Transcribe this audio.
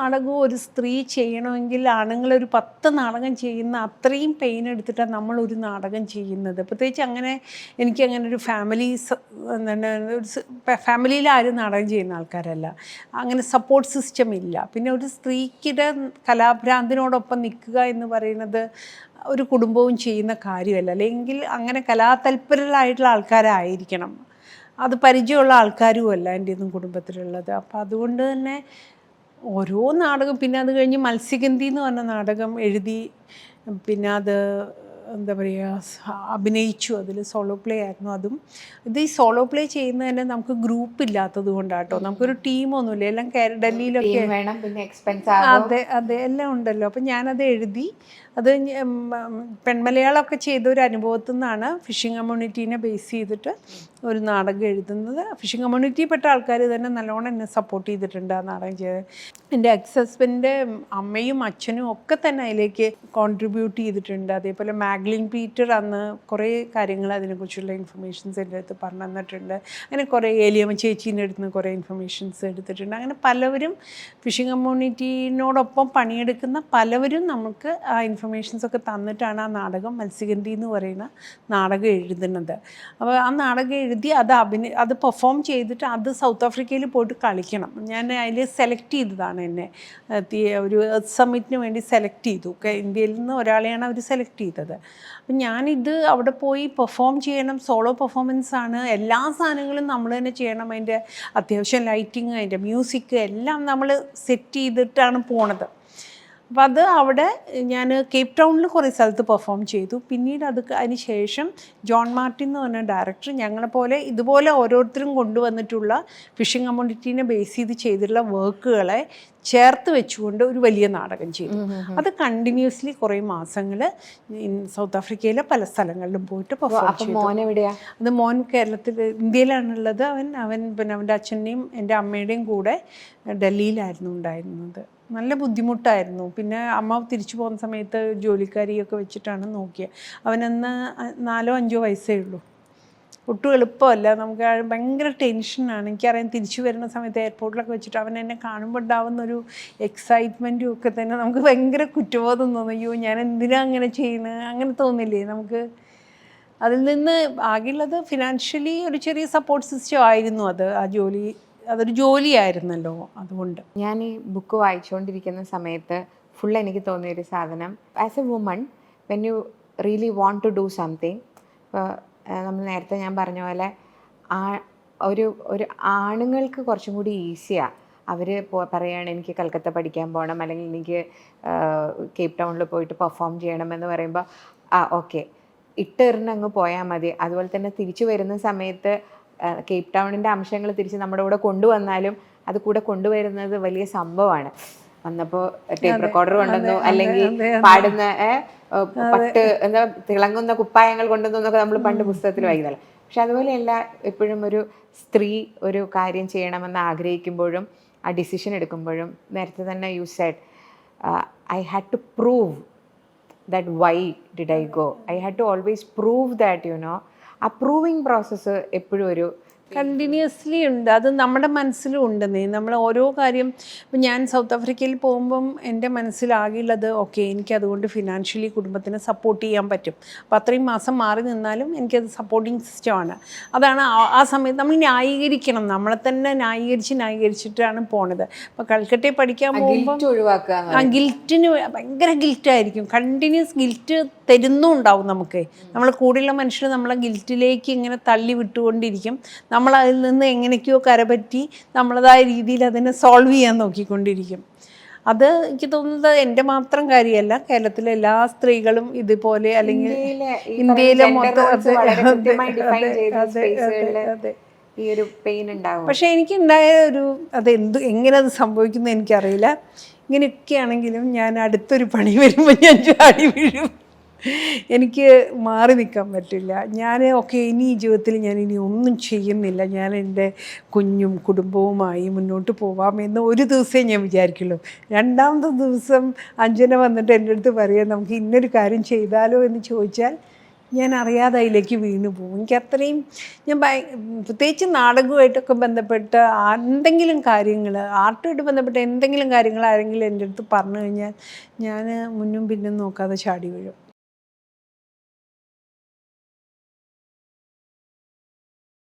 നാടകവും ഒരു സ്ത്രീ ചെയ്യണമെങ്കിൽ ആണുങ്ങൾ ഒരു പത്ത് നാടകം ചെയ്യുന്ന അത്രയും പെയിൻ എടുത്തിട്ടാണ് നമ്മൾ ഒരു നാടകം ചെയ്യുന്നത്. പ്രത്യേകിച്ച് അങ്ങനെ എനിക്ക് അങ്ങനെ ഒരു ഫാമിലി എന്താണ് ഒരു ഫാമിലിയിൽ ആരും നാടകം ചെയ്യുന്ന ആൾക്കാരല്ല. അങ്ങനെ സപ്പോർട്ട് സിസ്റ്റം ഇല്ല. പിന്നെ ഒരു സ്ത്രീക്കിടെ കലാഭ്രാന്തിനോടൊപ്പം നിൽക്കുക എന്ന് പറയുന്നത് ഒരു കുടുംബവും ചെയ്യുന്ന കാര്യമല്ല. അല്ലെങ്കിൽ അങ്ങനെ കലാതൽപരരായിട്ടുള്ള ആൾക്കാരായിരിക്കണം. അത് പരിചയമുള്ള ആൾക്കാരുമല്ല എന്റെ ഒന്നും കുടുംബത്തിലുള്ളത്. അപ്പം അതുകൊണ്ട് തന്നെ ഓരോ നാടകം പിന്നെ അത് കഴിഞ്ഞ് മത്സ്യഗന്ധി എന്ന് പറഞ്ഞ നാടകം എഴുതി പിന്നെ അത് എന്താ പറയുക അഭിനയിച്ചു. അതിൽ സോളോ പ്ലേ ആയിരുന്നു അതും. ഇത് ഈ സോളോ പ്ലേ ചെയ്യുന്നതന്നെ നമുക്ക് ഗ്രൂപ്പ് ഇല്ലാത്തത് കൊണ്ടാട്ടോ. നമുക്കൊരു ടീമൊന്നുമില്ല എല്ലാം ഡൽഹിയിലൊക്കെ അതെ അതെ എല്ലാം ഉണ്ടല്ലോ. അപ്പം ഞാനത് എഴുതി. അത് പെൺമലയാളമൊക്കെ ചെയ്ത ഒരു അനുഭവത്തിൽ നിന്നാണ് ഫിഷിംഗ് കമ്മ്യൂണിറ്റീനെ ബേസ് ചെയ്തിട്ട് ഒരു നാടകം എഴുതുന്നത്. ഫിഷിംഗ് കമ്മ്യൂണിറ്റിയിൽപ്പെട്ട ആൾക്കാർ തന്നെ നല്ലോണം എന്നെ സപ്പോർട്ട് ചെയ്തിട്ടുണ്ട് ആ നാടകം ചെയ്ത്. എന്റെ എക്സ് ഹസ്ബൻഡിന്റെ അമ്മയും അച്ഛനും ഒക്കെ തന്നെ അതിലേക്ക് കോൺട്രിബ്യൂട്ട് ചെയ്തിട്ടുണ്ട്. അതേപോലെ മാഗ്ലിൻ പീറ്റർ അന്ന് കുറേ കാര്യങ്ങൾ അതിനെക്കുറിച്ചുള്ള ഇൻഫർമേഷൻസ് എന്റെ അടുത്ത് പറഞ്ഞു തന്നിട്ടുണ്ട്. അങ്ങനെ കുറേ ഏലിയമ്മ ചേച്ചീന്റെ അടുത്ത് നിന്ന് കുറേ ഇൻഫർമേഷൻസ് എടുത്തിട്ടുണ്ട്. അങ്ങനെ പലവരും ഫിഷിംഗ് കമ്മ്യൂണിറ്റിനോടൊപ്പം പണിയെടുക്കുന്ന പലവരും നമുക്ക് ആ ഇൻഫർമേഷൻസ് ഒക്കെ തന്നിട്ടാണ് ആ നാടകം മത്സ്യഗന്ധി എന്ന് പറയുന്ന നാടകം എഴുതുന്നത്. അപ്പോൾ ആ നാടകം എഴുതി അത് അഭിനയ അത് പെർഫോം ചെയ്തിട്ട് അത് സൗത്ത് ആഫ്രിക്കയിൽ പോയിട്ട് കളിക്കണം. ഞാൻ അതിൽ സെലക്ട് ചെയ്തതാണ് എന്നെ. ഒരു എർത്ത് സമ്മിറ്റിന് വേണ്ടി സെലക്ട് ചെയ്തു. ഇന്ത്യയിൽ നിന്ന് ഒരാളെയാണ് അവർ സെലക്ട് ചെയ്തത്. അപ്പം ഞാനിത് അവിടെ പോയി പെർഫോം ചെയ്യണം സോളോ പെർഫോമൻസ് ആണ്. എല്ലാ സാധനങ്ങളും നമ്മൾ തന്നെ ചെയ്യണം. അതിന്റെ അത്യാവശ്യം ലൈറ്റിങ് അതിന്റെ മ്യൂസിക് എല്ലാം നമ്മൾ സെറ്റ് ചെയ്തിട്ടാണ് പോണത്. അപ്പോൾ അത് അവിടെ ഞാൻ കേപ്പ് ടൗണിൽ കുറേ സ്ഥലത്ത് പെർഫോം ചെയ്തു. പിന്നീട് അത് അതിന് ശേഷം ജോൺ മാർട്ടിൻ എന്ന് പറഞ്ഞ ഡയറക്ടർ ഞങ്ങളെപ്പോലെ ഇതുപോലെ ഓരോരുത്തരും കൊണ്ടുവന്നിട്ടുള്ള ഫിഷിംഗ് കമ്മ്യൂണിറ്റീനെ ബേസ് ചെയ്ത് ചെയ്തിട്ടുള്ള വർക്കുകളെ ചേർത്ത് വെച്ചുകൊണ്ട് ഒരു വലിയ നാടകം ചെയ്തു. അത് കണ്ടിന്യൂസ്ലി കുറേ മാസങ്ങൾ സൗത്ത് ആഫ്രിക്കയിലെ പല സ്ഥലങ്ങളിലും പോയിട്ട് പെർഫോം ചെയ്തു. അത് മോൻ കേരളത്തിൽ ഇന്ത്യയിലാണുള്ളത്. അവൻ അവൻ പിന്നെ അവന്റെ അച്ഛന്റെയും എന്റെ അമ്മയുടെയും കൂടെ ഡൽഹിയിലായിരുന്നു ഉണ്ടായിരുന്നത്. നല്ല ബുദ്ധിമുട്ടായിരുന്നു. പിന്നെ അമ്മ തിരിച്ചു പോകുന്ന സമയത്ത് ജോലിക്കാരിയൊക്കെ വെച്ചിട്ടാണ് നോക്കിയത് അവനന്ന് നാലോ അഞ്ചോ വയസ്സേ ഉള്ളൂ. ഒട്ടും എളുപ്പമല്ല. നമുക്ക് ഭയങ്കര ടെൻഷനാണ് എനിക്കറിയാം തിരിച്ചു വരുന്ന സമയത്ത് എയർപോർട്ടിലൊക്കെ വെച്ചിട്ട് അവൻ എന്നെ കാണുമ്പോൾ ഉണ്ടാവുന്ന ഒരു എക്സൈറ്റ്മെന്റും ഒക്കെ തന്നെ നമുക്ക് ഭയങ്കര കുറ്റബോധം തോന്നും. അയ്യോ ഞാൻ എന്തിനാ അങ്ങനെ ചെയ്യുന്നത് അങ്ങനെ തോന്നില്ലേ നമുക്ക്? അതിൽ നിന്ന് ആകെയുള്ളത് ഫിനാൻഷ്യലി ഒരു ചെറിയ സപ്പോർട്ട് സിസ്റ്റം ആയിരുന്നു അത് ആ ജോലി അതൊരു ജോലിയായിരുന്നല്ലോ അതുകൊണ്ട്. ഞാൻ ഈ ബുക്ക് വായിച്ചുകൊണ്ടിരിക്കുന്ന സമയത്ത് ഫുൾ എനിക്ക് തോന്നിയ ഒരു സാധനം as a woman when you really want to do something ഇപ്പോൾ നമ്മൾ നേരത്തെ ഞാൻ പറഞ്ഞ പോലെ ആ ഒരു ഒരു ആണുങ്ങൾക്ക് കുറച്ചും കൂടി ഈസിയാണ് അവർ പറയുകയാണ് എനിക്ക് കൽക്കത്ത പഠിക്കാൻ പോകണം അല്ലെങ്കിൽ എനിക്ക് കേപ്പ് ടൗണിൽ പോയിട്ട് പെർഫോം ചെയ്യണം എന്ന് പറയുമ്പോൾ ആ ഓക്കെ ഇട്ടെറിഞ്ഞ് അങ്ങ് പോയാൽ മതി. അതുപോലെ തന്നെ തിരിച്ചു വരുന്ന സമയത്ത് കേപ്പ് ടൗണിന്റെ അംശങ്ങൾ തിരിച്ച് നമ്മുടെ കൂടെ കൊണ്ടുവന്നാലും അത് കൂടെ കൊണ്ടുവരുന്നത് വലിയ സംഭവമാണ്. വന്നപ്പോൾ ടേപ്പ് റെക്കോർഡർ കൊണ്ടുവന്നു അല്ലെങ്കിൽ പാടുന്ന പട്ട് എന്താ തിളങ്ങുന്ന കുപ്പായങ്ങൾ കൊണ്ടുവന്നു എന്നൊക്കെ നമ്മൾ പണ്ട് പുസ്തകത്തിൽ വായിക്കുന്നല്ലോ പക്ഷെ അതുപോലെയല്ല എപ്പോഴും ഒരു സ്ത്രീ ഒരു കാര്യം ചെയ്യണമെന്ന് ആഗ്രഹിക്കുമ്പോഴും ആ ഡിസിഷൻ എടുക്കുമ്പോഴും നേരത്തെ തന്നെ you said I had to prove that why did I go I had to always prove that you know ആ പ്രൂവിങ് പ്രോസസ്സ് എപ്പോഴും ഒരു കണ്ടിന്യൂസ്ലി ഉണ്ട്. അത് നമ്മുടെ മനസ്സിലും ഉണ്ട്. നീ നമ്മൾ ഓരോ കാര്യം ഇപ്പം ഞാൻ സൗത്ത് ആഫ്രിക്കയിൽ പോകുമ്പം എന്റെ മനസ്സിലാകെയുള്ളത് ഓക്കെ എനിക്ക് അതുകൊണ്ട് ഫിനാൻഷ്യലി കുടുംബത്തിന് സപ്പോർട്ട് ചെയ്യാൻ പറ്റും. അപ്പം അത്രയും മാസം മാറി നിന്നാലും എനിക്കത് സപ്പോർട്ടിങ് സിസ്റ്റമാണ് അതാണ് ആ- സമയത്ത് നമ്മൾ ന്യായീകരിക്കണം. നമ്മളെ തന്നെ ന്യായീകരിച്ച് ന്യായീകരിച്ചിട്ടാണ് പോണത്. അപ്പം കൽക്കട്ടയിൽ പഠിക്കാൻ പോകുമ്പോൾ ആ ഗിൽറ്റിന് ഭയങ്കര ഗിൽറ്റായിരിക്കും കണ്ടിന്യൂസ് ഗിൽറ്റ് തരുന്നുണ്ടാവും നമുക്ക്. നമ്മൾ കൂടെയുള്ള മനുഷ്യർ നമ്മളെ ഗിൽറ്റിലേക്ക് ഇങ്ങനെ തള്ളി വിട്ടുകൊണ്ടിരിക്കും. നമ്മൾ അതിൽ നിന്ന് എങ്ങനെയൊക്കെയോ കരപറ്റി നമ്മളതായ രീതിയിൽ അതിനെ സോൾവ് ചെയ്യാൻ നോക്കിക്കൊണ്ടിരിക്കും. അത് എനിക്ക് തോന്നുന്നത് എന്റെ മാത്രം കാര്യമല്ല. കേരളത്തിലെ എല്ലാ സ്ത്രീകളും ഇതുപോലെ അല്ലെങ്കിൽ ഇന്ത്യയിലെ മൊത്തം. ഈ ഒരു പെയിൻ ഉണ്ടാവും. പക്ഷെ എനിക്കുണ്ടായ ഒരു അത് എന്ത് എങ്ങനെ അത് സംഭവിക്കുന്നത് എനിക്കറിയില്ല. ഇങ്ങനെയൊക്കെ ആണെങ്കിലും ഞാൻ അടുത്തൊരു പണി വരുമ്പോൾ ഞാൻ ചാടി വീഴും. എനിക്ക് മാറി നിൽക്കാൻ പറ്റില്ല. ഞാൻ ഒക്കെ ഇനി ഈ ജീവിതത്തിൽ ഞാൻ ഇനി ഒന്നും ചെയ്യുന്നില്ല. ഞാൻ എന്റെ കുഞ്ഞും കുടുംബവുമായി മുന്നോട്ട് പോവാം എന്ന് ഒരു ദിവസമേ ഞാൻ വിചാരിക്കുള്ളൂ. രണ്ടാമത്തെ ദിവസം അഞ്ജന വന്നിട്ട് എന്റെ അടുത്ത് പറയാം നമുക്ക് ഇന്നൊരു കാര്യം ചെയ്താലോ? എന്ന് ചോദിച്ചാൽ ഞാൻ അറിയാതെ അതിലേക്ക് വീണു പോകും. എനിക്ക് അത്രയും ഞാൻ ഭയ പ്രത്യേകിച്ച് നാടകമായിട്ടൊക്കെ ബന്ധപ്പെട്ട് എന്തെങ്കിലും കാര്യങ്ങൾ ആർട്ടുമായിട്ട് ബന്ധപ്പെട്ട എന്തെങ്കിലും കാര്യങ്ങൾ ആരെങ്കിലും എന്റെ അടുത്ത് പറഞ്ഞു കഴിഞ്ഞാൽ ഞാൻ മുന്നും പിന്നും നോക്കാതെ ചാടി വീഴും.